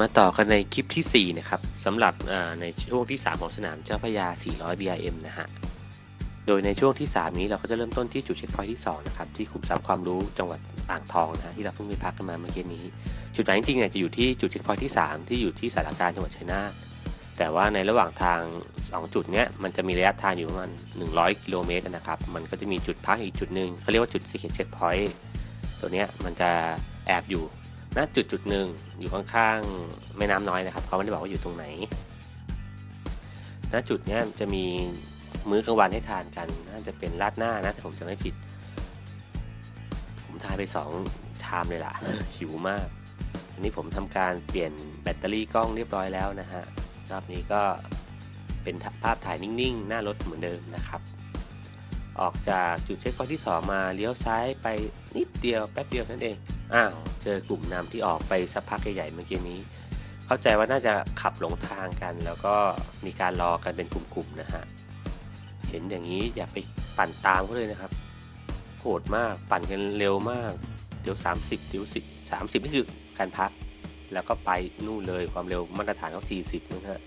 มาต่อกันในคลิปที่ 4 นะครับสำหรับในช่วงที่ 3 ของสนามเจ้าพยา 400 BRM นะฮะ โดยในช่วงที่ 3 นี้เราก็จะเริ่มต้นที่จุดเช็คพอยท์ที่ 2 นะครับ ที่ขุมทรัพย์ความรู้จังหวัดอ่างทองนะฮะที่เราเพิ่งไปพักกันมาเมื่อกี้นี้ จุดหมายจริงๆเนี่ยจะอยู่ที่จุดเช็คพอยท์ที่ 3 ที่อยู่ที่สารกลารจังหวัดชัยนาทแต่ว่าในระหว่างทาง 2 จุดเนี้ยมันจะมีระยะทางอยู่ประมาณ100 กิโลเมตรนะครับมันก็จะมีจุดพักอีกจุดหนึ่งเขาเรียกว่าจุด secret check point ตัวเนี้ยมันจะแอบอยู่ ณจุดจุดหนึ่งอยู่ข้างๆแม่น้ำน้อยนะครับเขาไม่ได้บอกว่าอยู่ตรงไหนณจุดนี้จะมีมื้อกลางวันให้ทานกันน่าจะเป็นราดหน้านะถ้าผมจะไม่ผิด ผมทานไปสองชามเลยล่ะหิวมากอันนี้ผมทำการเปลี่ยนแบตเตอรี่กล้องเรียบร้อยแล้วนะฮะรอบนี้ก็เป็นภาพถ่ายนิ่งๆ หน้ารถเหมือนเดิมนะครับออกจากจุดเช็คพอยท์ที่ 2 มาเลี้ยวซ้ายไปนิดเดียวแป๊บเดียวนั่นเอง อ้าวเจอกลุ่มนำที่ออกไปสักพักใหญ่ๆเมื่อกี้นี้ เข้าใจว่าน่าจะขับหลงทางกัน แล้วก็มีการรอกันเป็นกลุ่มๆนะฮะเห็นอย่างนี้อย่าไปปั่นตามเขาเลยนะครับโหดมากปั่นกันเร็วมาก เดี๋ยว 30เดี๋ยว10 30นี่คือการพัก แล้วก็ไปนู่นเลยความเร็วมาตรฐานเขา40นะฮะ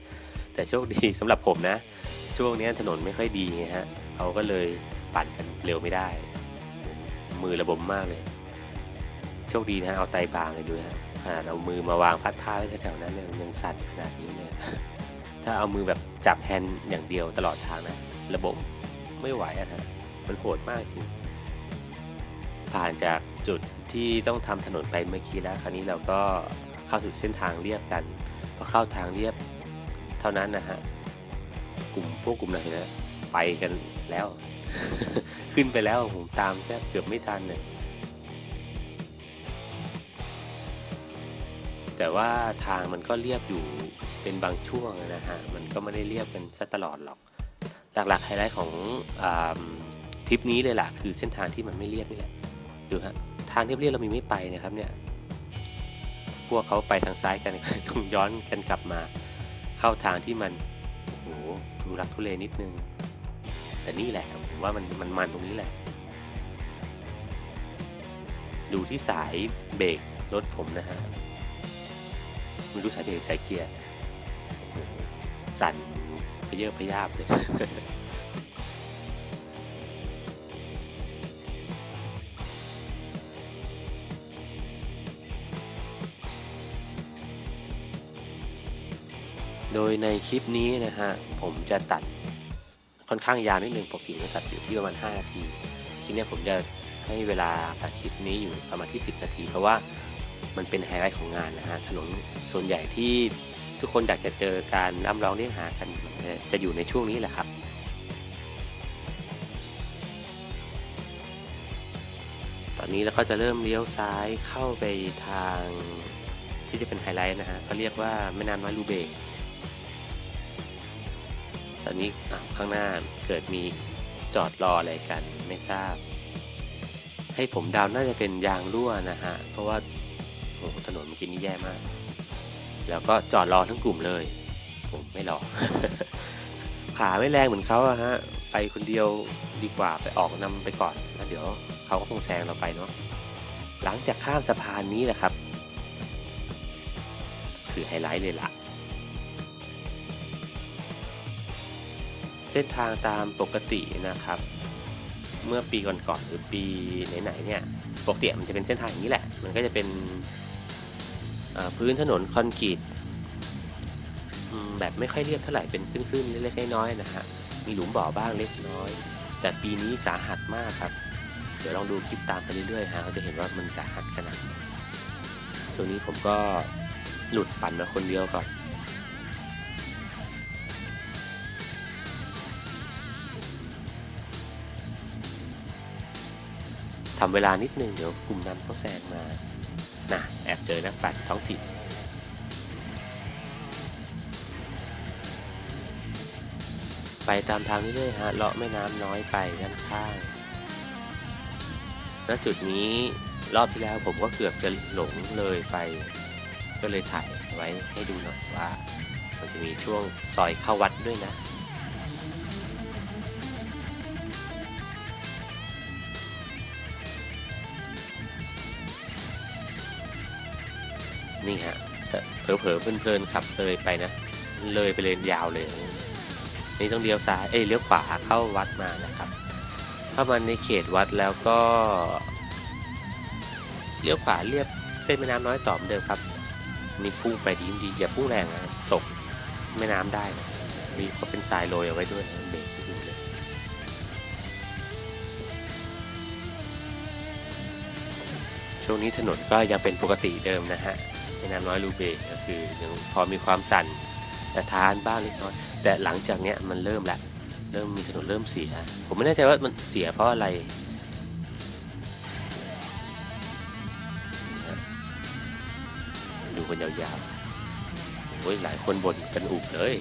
แต่โชคดีสำหรับผมนะ ช่วงนี้ถนนไม่ค่อยดีไงฮะเขาก็เลยปั่นกันเร็วไม่ได้ มือระบมมากเลย ชคดีนะฮะเอาไตบางเลยดูนะขนาดเอามือมาวางพัดผ้าไว้แถวๆนั้นเนี่ยยังสั่นขนาดนี้เลยถ้าเอามือแบบจับแฮนด์อย่างเดียวตลอดทางนะระบบไม่ไหวอะฮะมันโหดมากจริง ผ่านจากจุดที่ต้องทำถนนไปเมื่อกี้แล้ว คราวนี้เราก็เข้าสู่เส้นทางเรียบกันพอเข้าทางเรียบเท่านั้นนะฮะกลุ่มพวกกลุ่มไหนนะไปกันแล้ว ขึ้นไปแล้วผมตามแทบเกือบไม่ทันเลย แต่ว่าทางมันก็เรียบอยู่เป็นบางช่วงนะฮะ มันก็ไม่ได้เรียบกันซะตลอดหรอก หลักๆไฮไลท์ของอทริปนี้เลยล่ะ คือเส้นทางที่มันไม่เรียบนี่แหละ ดูฮะ ทางเรียบๆเรามีไม่ไปนะครับเนี่ย พวกเขาไปทางซ้ายกันต้องย้อนกันกลับมา เข้าทางที่มันโอ้โหทุรักทุเลนิดนึง แต่นี่แหละผมว่ามันมันมันตรงนี้แหละ ดูที่สายเบรกรถผมนะฮะ ไม่รู้สายเบรกสายเกียร์สั่นพะเยอะพยาบเลยโดยในคลิปนี้นะฮะ ผมจะตัดค่อนข้างยาวนิดนึงปกติจะตัดอยู่ที่ประมาณ 5 นาที คลิปนี้ผมจะให้เวลาตัดคลิปนี้อยู่ประมาณที่ 10 นาที เพราะว่า มันเป็นไฮไลท์ของงานนะฮะถนนส่วนใหญ่ที่ทุกคนอยากจะเจอการร่ำร้องเรียกหากันจะอยู่ในช่วงนี้แหละครับตอนนี้เราก็จะเริ่มเลี้ยวซ้ายเข้าไปทางที่จะเป็นไฮไลท์นะฮะเขาเรียกว่าแม่น้ำน้อยลูเบกตอนนี้ข้างหน้าเกิดมีจอดรออะไรกันไม่ทราบ ให้ผมดาวน่าจะเป็นยางรั่วนะฮะ เพราะว่า อ้โหถนนเมื่อกี้นี่แย่มาก แล้วก็จอดรอทั้งกลุ่มเลย ผมไม่รอ ขาไม่แรงเหมือนเขาอะฮะ ไปคนเดียวดีกว่าไปออกนำไปก่อนแล้วเดี๋ยวเขาก็คงแซงเราไปเนาะ หลังจากข้ามสะพานนี้แหละครับ คือไฮไลท์เลยล่ะเส้นทางตามปกตินะครับ เมื่อปีก่อนๆหรือปีไหนๆเนี่ยปกติมันจะเป็นเส้นทางอย่างนี้แหละ มันก็จะเป็น พื้นถนนคอนกรีตแบบไม่ค่อยเรียบเท่าไหร่เป็นคลื่นๆเล็กๆน้อยๆนะฮะมีหลุมบ่อบ้างเล็กน้อย แต่ปีนี้สาหัสมากครับ เดี๋ยวลองดูคลิปตามไปเรื่อยๆฮะเราจะเห็นว่ามันสาหัสขนาดตัวนี้ผมก็หลุดปั่นมาคนเดียวก่อนทำเวลานิดนึงเดี๋ยวกลุ่มนำเขาแซงมานะ แอบเจอนักปั่นท้องถิ่นไปตามทางเรื่อยๆฮะเลาะแม่น้ำน้อยไปด้านข้าง ณ จุดนี้รอบที่แล้วผมก็เกือบจะหลงเลยไป ก็เลยถ่ายไว้ให้ดูหน่อยว่า มันจะมีช่วงซอยเข้าวัดด้วยนะ นี่ฮะเผลอๆเพลินๆขับเลยไปนะ เลยไปเลนยาวเลย นี่ต้องเลี้ยวซ้ายเอ้ยเลี้ยวขวาเข้าวัดมานะครับเข้ามาในเขตวัดแล้วก็เลี้ยวขวาเรียบเส้นแม่น้ำน้อยต่อเหมือนเดิมครับ นี่พุ่งไปดีดีอย่าพุ่งแรงนะตกแม่น้ำได้นะมีก็เป็นทรายโรยเอาไว้ด้วยนะเบรกไม่อยู่เลยช่วงนี้ถนนก็ยังเป็นปกติเดิมนะฮะ แม่น้ำน้อยลูเบก็คือยังพอมีความสั่นสะท้านบ้างเล็กน้อย แต่หลังจากเนี้ยมันเริ่มละเริ่มมีถนนเริ่มเสีย ผมไม่แน่ใจว่ามันเสียเพราะอะไรดูกันยาวๆโอ้ยหลายคนบ่นกันอุบเลย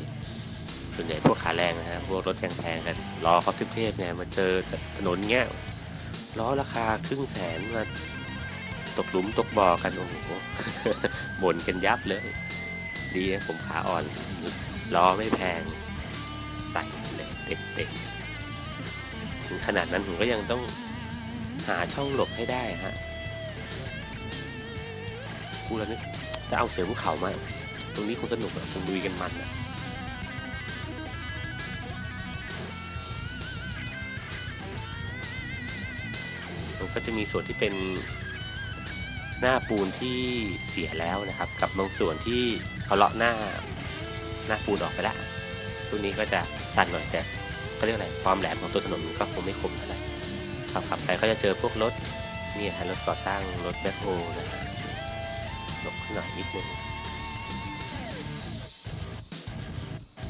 ส่วนใหญ่พวกขาแรงนะฮะพวกรถแพงๆกันล้อเขาเทพๆเนี่ยมาเจอถนนเงี้ยล้อราคาครึ่งแสนมา ตกหลุมตกบ่อกัน โอ้โหบ่นกันยับเลย ดีนะผมขาอ่อนล้อไม่แพง ใส่เลยเต็มๆถึงขนาดนั้นผมก็ยังต้องหาช่องหลบให้ได้ฮะกูแล้วนึกจะเอาเสือภูเขามา ตรงนี้คงสนุกอะคงดุยกันมันอะมันก็จะมีส่วนที่เป็น หน้าปูนที่เสียแล้วนะครับ กับบางส่วนที่เขาเลาะหน้าหน้าปูนออกไปแล้วตัวนี้ก็จะสั้นหน่อยแต่ก็เรียกอะไรความแหลมของตัวถนนก็คงไม่คมเท่าไหร่ขับขับไปก็จะเจอพวกรถนี่ฮะรถก่อสร้างรถแบ็คโฮนะหลบขึ้นหน่อยนิดนึง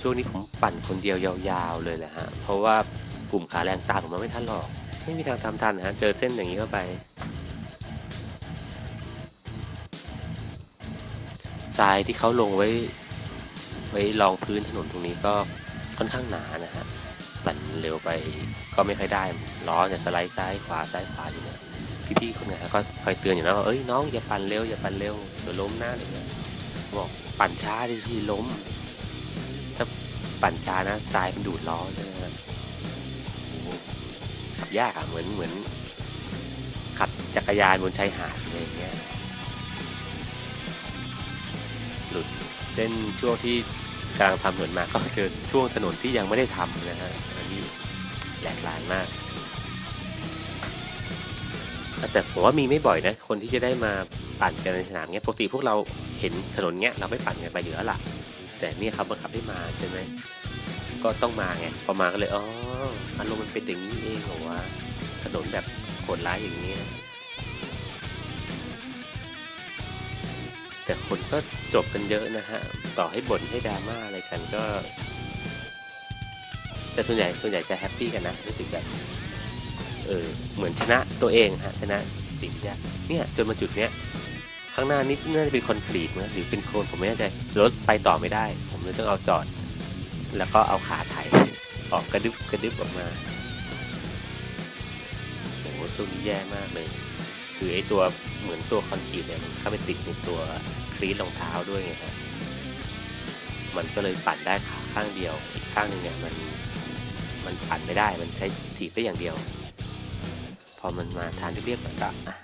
ช่วงนี้ผมปั่นคนเดียวยาวๆเลยแหละฮะเพราะว่ากลุ่มขาแรงตาผมมาไม่ทันหรอก ไม่มีทางทำทันนะฮะเจอเส้นอย่างนี้เข้าไป ทรายที่เขาลงไว้ ไว้รองพื้นถนนตรงนี้ก็ค่อนข้างหนานะฮะปั่นเร็วไปก็ไม่ค่อยได้ล้อเนี่ยสไลด์ซ้ายขวาซ้ายขวาอยู่เนี่ยพี่ๆคนไหนก็คอยเตือนอยู่นะว่าเอ้ยน้องอย่าปั่นเร็วอย่าปั่นเร็วเดี๋ยวล้มหน้าอะไรเงี้ยบอกปั่นช้าดิที่ล้ม ถ้าปั่นช้านะทรายมันดูดล้อใช่ไหมครับโหขับยากอะเหมือนเหมือนขับจักรยานบนชายหาดเงี้ย หลุด เส้นช่วงที่กำลังทำถนนมาก็เจอช่วงถนนที่ยังไม่ได้ทำนะฮะอันนี้แหลกลานมาก แต่ผมว่ามีไม่บ่อยนะ คนที่จะได้มาปั่นกันในสนามเนี้ยปกติพวกเราเห็นถนนเนี้ยเราไม่ปั่นกันไปอยู่แล้วล่ะ แต่นี่ครับบังคับให้มาใช่ไหมก็ต้องมาไงพอมาก็เลยอ๋ออารมณ์มันเป็นอย่างนี้เองเหรอวะถนนแบบโหดร้ายอย่างนี้ แต่คนก็จบกันเยอะนะฮะ ต่อให้บ่นให้ดราม่าอะไรกันก็ แต่ส่วนใหญ่ส่วนใหญ่จะแฮปปี้กันนะรู้สึกแบบเออเหมือนชนะตัวเองฮะชนะสิ่งที่ยากเนี่ยจนมาจุดเนี้ยข้างหน้านี้น่าจะเป็นคอนกรีตนะหรือเป็นโคลนผมไม่แน่ใจรถไปต่อไม่ได้ ผมเลยต้องเอาจอด แล้วก็เอาขาไถออกกระดึบกระดึบออกมาโอ้โหช่วงนี้แย่มากเลย คือไอ้ตัวเหมือนตัวคอนกรีตเนี่ยมันเข้าไปติดในตัว คลีนรองเท้าด้วยไงครับมันก็เลยปั่นได้ขาข้างเดียว อีกข้างหนึ่งเนี่ยมันมันปั่นไม่ได้มันใช้ถีบได้อย่างเดียว พอมันมาทางเรียบๆมันก็อะ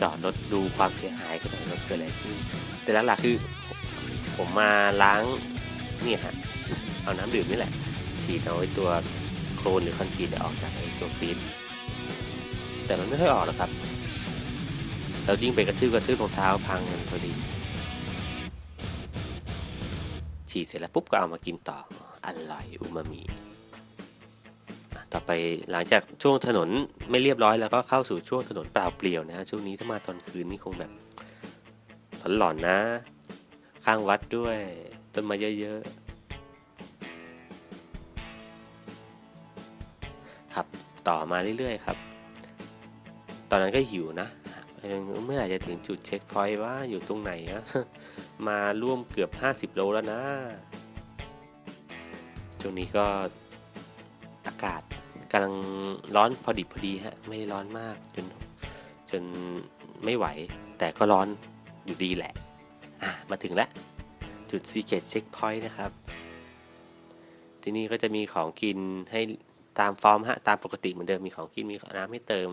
จอดรถดูความเสียหายกันหน่อยรถเกิดอะไรขึ้นแต่หลักๆคือผมมาล้างเนี่ยฮะเอาน้ำดื่มนี่แหละ ฉีดเอาไอ้ตัวโคลนหรือคอนกรีตออกจากไอ้ตัวคลีนแต่มันไม่ค่อยออกหรอกครับ แล้วยิ่งไปกระทืบกระทืบรองเท้าพังกันพอดี ฉีดเสร็จแล้วปุ๊บก็เอามากินต่ออร่อยอูมามิต่อไปหลังจากช่วงถนนไม่เรียบร้อยแล้วก็เข้าสู่ช่วงถนนเปล่าเปลี่ยวนะช่วงนี้ถ้ามาตอนคืนนี่คงแบบหลอนๆนะ ข้างวัดด้วยต้นไม้เยอะๆ ครับต่อมาเรื่อยๆครับ ตอนนั้นก็หิวนะ เมื่อไหร่จะถึงจุดเช็คพอยต์ว่าอยู่ตรงไหนนะมาร่วมเกือบ 50 โลแล้วนะช่วงนี้ก็อากาศกำลังร้อนพอดิบพอดีฮะ ไม่ร้อนมากจนจนไม่ไหว แต่ก็ร้อนอยู่ดีแหละ อะ มาถึงแล้ว จุด Secret Checkpoint นะครับ ที่นี่ก็จะมีของกินให้ตามฟอร์มฮะ ตามปกติเหมือนเดิมมีของกินมีน้ำให้เติม